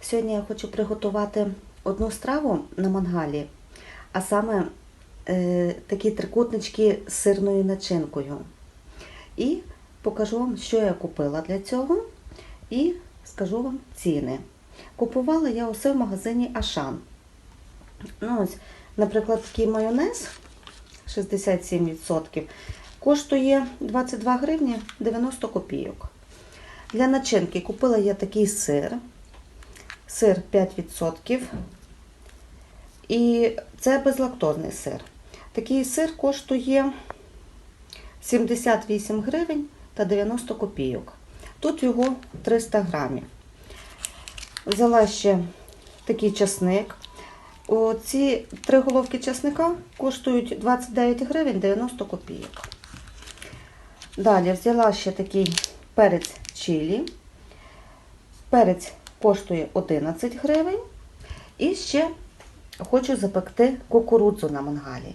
Сьогодні я хочу приготувати одну страву на мангалі, а саме е, такі трикутнички з сирною начинкою. І покажу вам, що я купила для цього, і скажу вам ціни. Купувала я усе в магазині Ашан. Ну, ось, наприклад, такий майонез 67% коштує 22 гривні 90 копійок. Для начинки купила я такий сир. Сир 5%. І це безлактозний сир. Такий сир коштує 78 гривень та 90 копійок. Тут його 300 грамів. Взяла ще такий часник. Оці три головки часника коштують 29 гривень 90 копійок. Далі взяла ще такий перець чилі. Перець коштує 11 гривень. І ще хочу запекти кукурудзу на мангалі.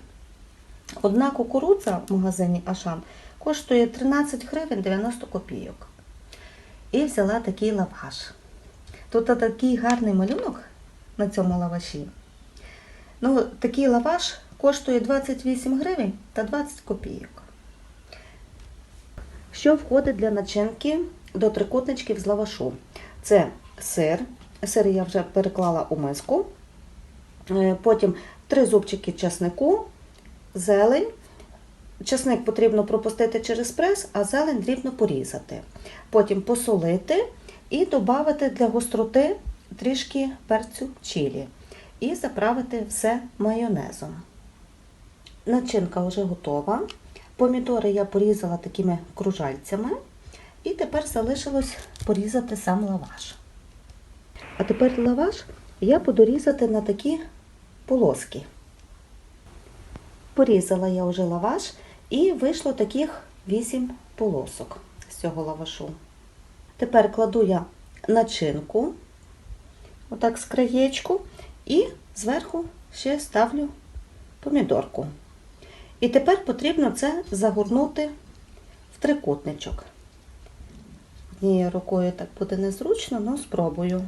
Одна кукурудза в магазині Ашан коштує 13 гривень 90 копійок. І взяла такий лаваш. Тут такий гарний малюнок на цьому лаваші. Ну, такий лаваш коштує 28 гривень та 20 копійок. Що входить для начинки до трикутничків з лавашу? Це сир. Сир я вже переклала у миску. Е, Потім три зубчики часнику, зелень. Часник потрібно пропустити через прес, а зелень дрібно порізати. Потім посолити і додати для гостроти трішки перцю чилі. І заправити все майонезом. Начинка вже готова. Помідори я порізала такими кружальцями. І тепер залишилось порізати сам лаваш. А тепер лаваш я буду різати на такі полоски. Порізала я вже лаваш і вийшло таких 8 полосок з цього лавашу. Тепер кладу я начинку, отак з краєчку, і зверху ще ставлю помідорку. І тепер потрібно це загорнути в трикутничок. Однією рукою так буде незручно, але спробую.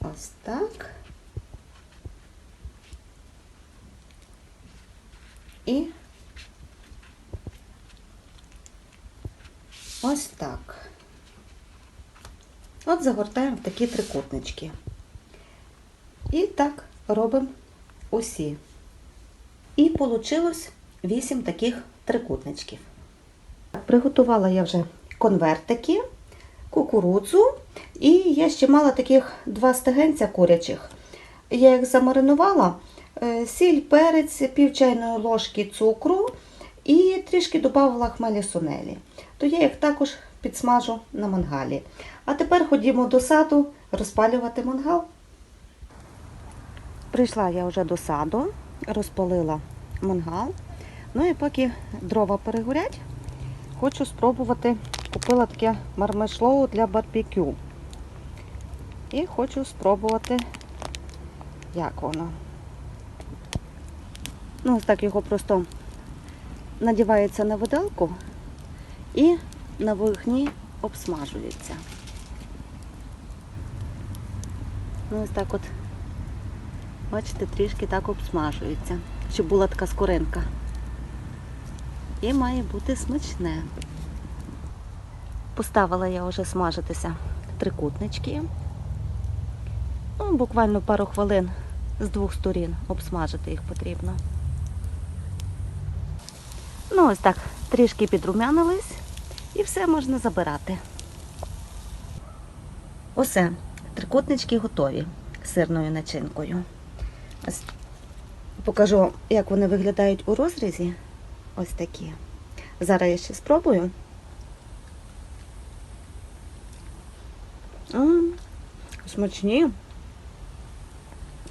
Ось так. І ось так. От загортаємо в такі трикутнички. І так робимо усі. І вийшло 8 таких трикутничків. Приготувала я вже конвертики, кукурудзу, і я ще мала таких два стегенця курячих. Я їх замаринувала, е, сіль, перець, пів чайної ложки цукру і трішки додавала хмелі сунелі. То я їх також підсмажу на мангалі. А тепер ходімо до саду розпалювати мангал. Прийшла я вже до саду, розпалила мангал. Ну і поки дрова перегорять, хочу спробувати. Купила таке мармешлоу для барбекю. І хочу спробувати, як воно. Ну, ось так його просто надівається на виделку і на вогні обсмажується. Ну, ось так от, бачите, трішки так обсмажується, щоб була така скоринка. І має бути смачне. Поставила я вже смажитися трикутнички. Ну, буквально пару хвилин з двох сторін обсмажити їх потрібно. Ну, ось так, трішки підрумянились і все можна забирати. Усе, трикутнички готові з сирною начинкою. Покажу, як вони виглядають у розрізі. Ось такі. Зараз я ще спробую. Смачні.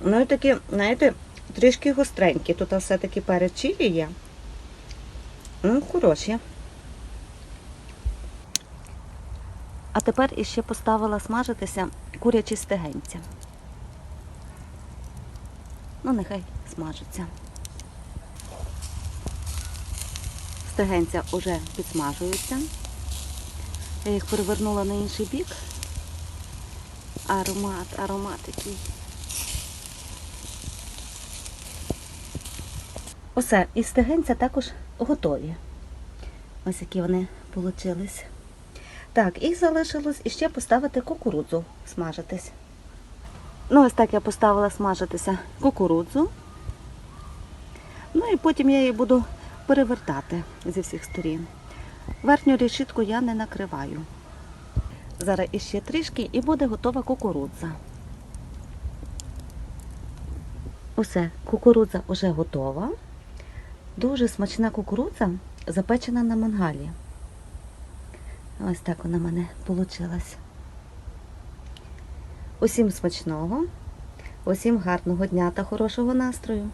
Ну і такі, знаєте, трішки гостренькі. Тут все-таки перед чилі є. М, Хороші. А тепер іще поставила смажитися курячі стегенця. Ну, нехай смажаться. Стегенця вже підсмажуються. Я їх перевернула на інший бік. Аромат, аромат який. Усе, і стегенця також готові. Ось які вони получились. Так, і залишилось іще поставити кукурудзу смажитись. Ну, ось так я поставила смажитися кукурудзу. Ну і потім я її буду перевертати зі всіх сторін. Верхню решітку я не накриваю. Зараз іще трішки і буде готова кукурудза. Усе, кукурудза вже готова. Дуже смачна кукурудза запечена на мангалі. Ось так вона в мене вийшла. Усім смачного, усім гарного дня та хорошого настрою.